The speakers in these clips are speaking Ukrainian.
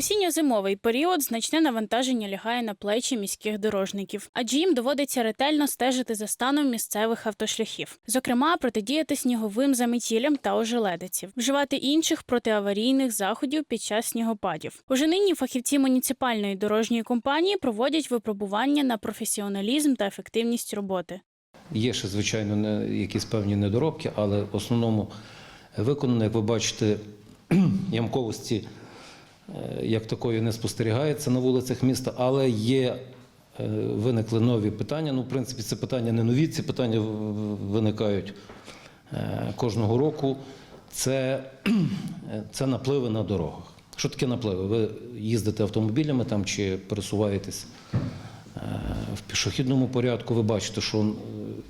осінньо-зимовий період значне навантаження лягає на плечі міських дорожників, адже їм доводиться ретельно стежити за станом місцевих автошляхів, зокрема протидіяти сніговим заметілям та ожеледиців, вживати інших протиаварійних заходів під час снігопадів. Уже нині фахівці муніципальної дорожньої компанії проводять випробування на професіоналізм та ефективність роботи. Є ще, звичайно, якісь певні недоробки, але в основному виконано, як ви бачите, ямковості як такої не спостерігається на вулицях міста, але є, е, виникли нові питання. Ну, в принципі, це питання не нові, ці питання виникають е, кожного року. Це, е, це напливи на дорогах. Що таке напливи? Ви їздите автомобілями там чи пересуваєтесь Е, в пішохідному порядку ви бачите, що е,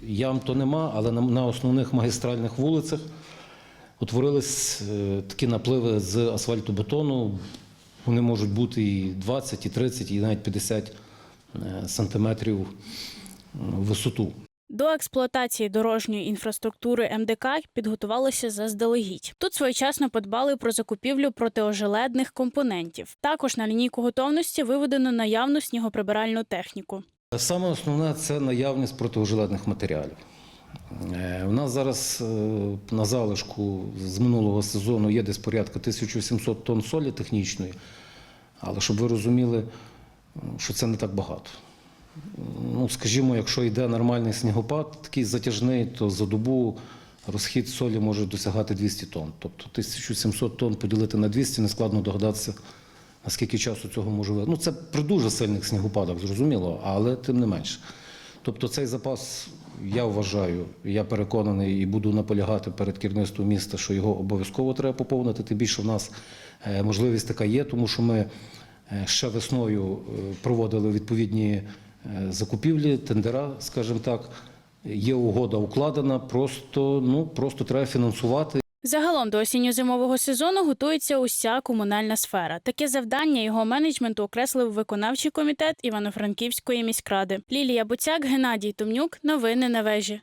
ям то нема, але на, основних магістральних вулицях утворились е, такі напливи з асфальтобетону. Вони можуть бути і 20, і 30, і навіть 50 е, сантиметрів висоту. До експлуатації дорожньої інфраструктури МДК підготувалися заздалегідь. Тут своєчасно подбали про закупівлю протиожеледних компонентів. Також на лінійку готовності виведено наявну снігоприбиральну техніку. Саме основне це наявність протиожеледних матеріалів. Е, У нас зараз е, на залишку з минулого сезону є десь порядка 1700 тонн солі технічної, але щоб ви розуміли, що це не так багато. Ну, скажімо, якщо йде нормальний снігопад, такий затяжний, то за добу розхід солі може досягати 200 тонн. Тобто 1700 тонн поділити на 200, нескладно догадатися, наскільки часу цього може бути. Ну, це при дуже сильних снігопадах, зрозуміло, але тим не менше. Тобто цей запас, я вважаю, я переконаний і буду наполягати перед керівництвом міста, що його обов'язково треба поповнити. Тим більше в нас е, можливість така є, тому що ми е, ще весною е, проводили відповідні закупівлі, тендера, скажімо так. Є угода укладена, просто, ну, просто треба фінансувати. Загалом до осінньо-зимового сезону готується уся комунальна сфера. Таке завдання його менеджменту окреслив виконавчий комітет Івано-Франківської міськради. Лілія Буцяк, Геннадій Томнюк. Новини на вежі.